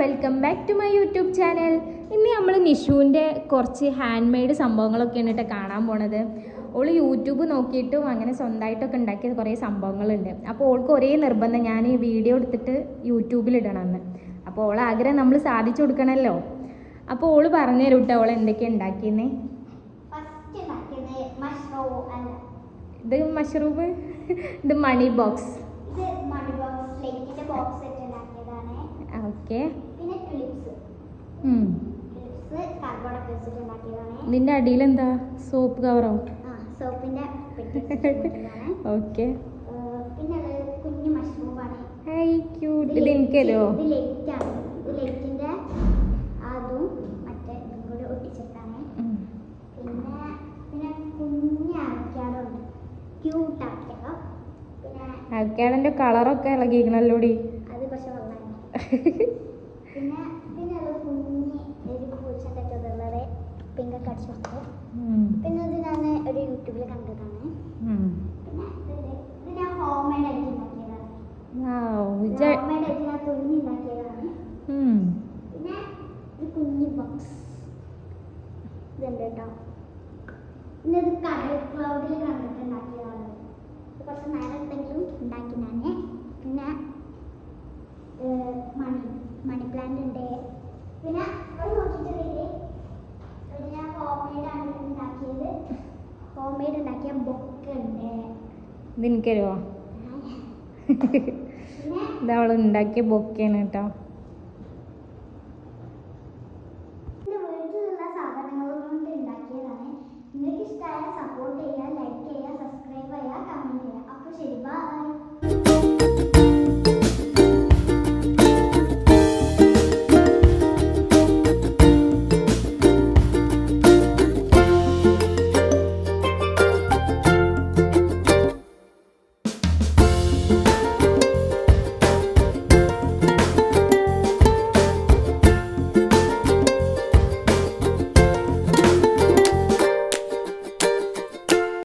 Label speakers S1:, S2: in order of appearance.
S1: Welcome back to my YouTube channel ഇന്ന് നമ്മൾ നിഷുവിന്റെ കുറച്ച് ഹാൻഡ് മെയ്ഡ് സംഭവങ്ങളൊക്കെയാണ് കേട്ടോ കാണാൻ പോണത്. ഓൾ യൂട്യൂബ് നോക്കിയിട്ടും അങ്ങനെ സ്വന്തമായിട്ടൊക്കെ ഉണ്ടാക്കിയ കുറേ സംഭവങ്ങളുണ്ട്. അപ്പോൾ ഓൾക്ക് ഒരേ നിർബന്ധം. ഞാൻ ഈ വീഡിയോ എടുത്തിട്ട് യൂട്യൂബിലിടണമെന്ന് അപ്പോൾ ഓൾ ആഗ്രഹം നമ്മൾ സാധിച്ചു കൊടുക്കണമല്ലോ അപ്പോൾ ഓൾ പറഞ്ഞു തരും കേട്ടോ ഓൾ എന്തൊക്കെയാണ് ഉണ്ടാക്കിയെന്നേ ഇത് മഷ്റൂം ഇത് മണി ബോക്സ്
S2: ഇത് മണി ബോക്സ് ലൈറ്റിന്റെ ബോക്സ് വെച്ച് ഉണ്ടാക്കിയതാണ്
S1: ഓക്കെ.
S2: പിന്നെ ക്ലിപ്സ്
S1: എന്താ? ഇതിന്റെ സോപ്പ് കവറോ. ഓക്കെ. ക്യൂട്ട് ഇത് എനിക്ക് തരുമോ കളറൊക്കെ ഇളകിയിരിക്കണല്ലോടി.
S2: അത് പക്ഷെ പിന്നെ പിന്നെ അത് കുഞ്ഞ് ഒരു പിങ്ക കടിച്ചു പിന്നെ ഇത് ഞാൻ ഒരു യൂട്യൂബിൽ കണ്ടതാണ്. പിന്നെ ഇത് ഞാൻ ഹോം മെയ്ഡ് ആയിട്ട് ഉണ്ടാക്കിയതാണ്. ഹോം മെയ്ഡ് ആയിട്ട് ഞാൻ ഉണ്ടാക്കിയതാണ്. പിന്നെ ഒരു കുഞ്ഞി ബോക്സ് ഇതുണ്ട് കേട്ടോ. പിന്നെ ഇത് കടൽ ക്ലൗഡിൽ കണ്ടിട്ടുണ്ടാക്കിയതാണ്. കുറച്ച് നേരത്തെങ്കിലും ഉണ്ടാക്കി ഞാൻ പിന്നെ ഏർ, മണി മണി പ്ലാന്റ് ഉണ്ട്. പിന്നെ അത് നോക്കിയിട്ടുണ്ടെങ്കിൽ ഇവിടെ ഞാൻ ഹോം മെയ്ഡ് ആണ് ഉണ്ടാക്കിയത്. ഹോം മെയ്ഡ് ഉണ്ടാക്കിയ ബുക്ക് ഉണ്ട്.
S1: നിനക്കരുവോ എനിക്ക് തരുമോ
S2: പിന്നെ
S1: ഇത് അവൾ ഉണ്ടാക്കിയ ബൊക്കെയാണ് കേട്ടോ.
S2: നിങ്ങൾക്ക് ഇഷ്ടമായ സപ്പോർട്ട് ചെയ്യുക ലൈക്ക് ചെയ്യുക സബ്സ്ക്രൈബ് ചെയ്യുക കമന്റ് ചെയ്യുക. അപ്പോൾ ശരി ബൈ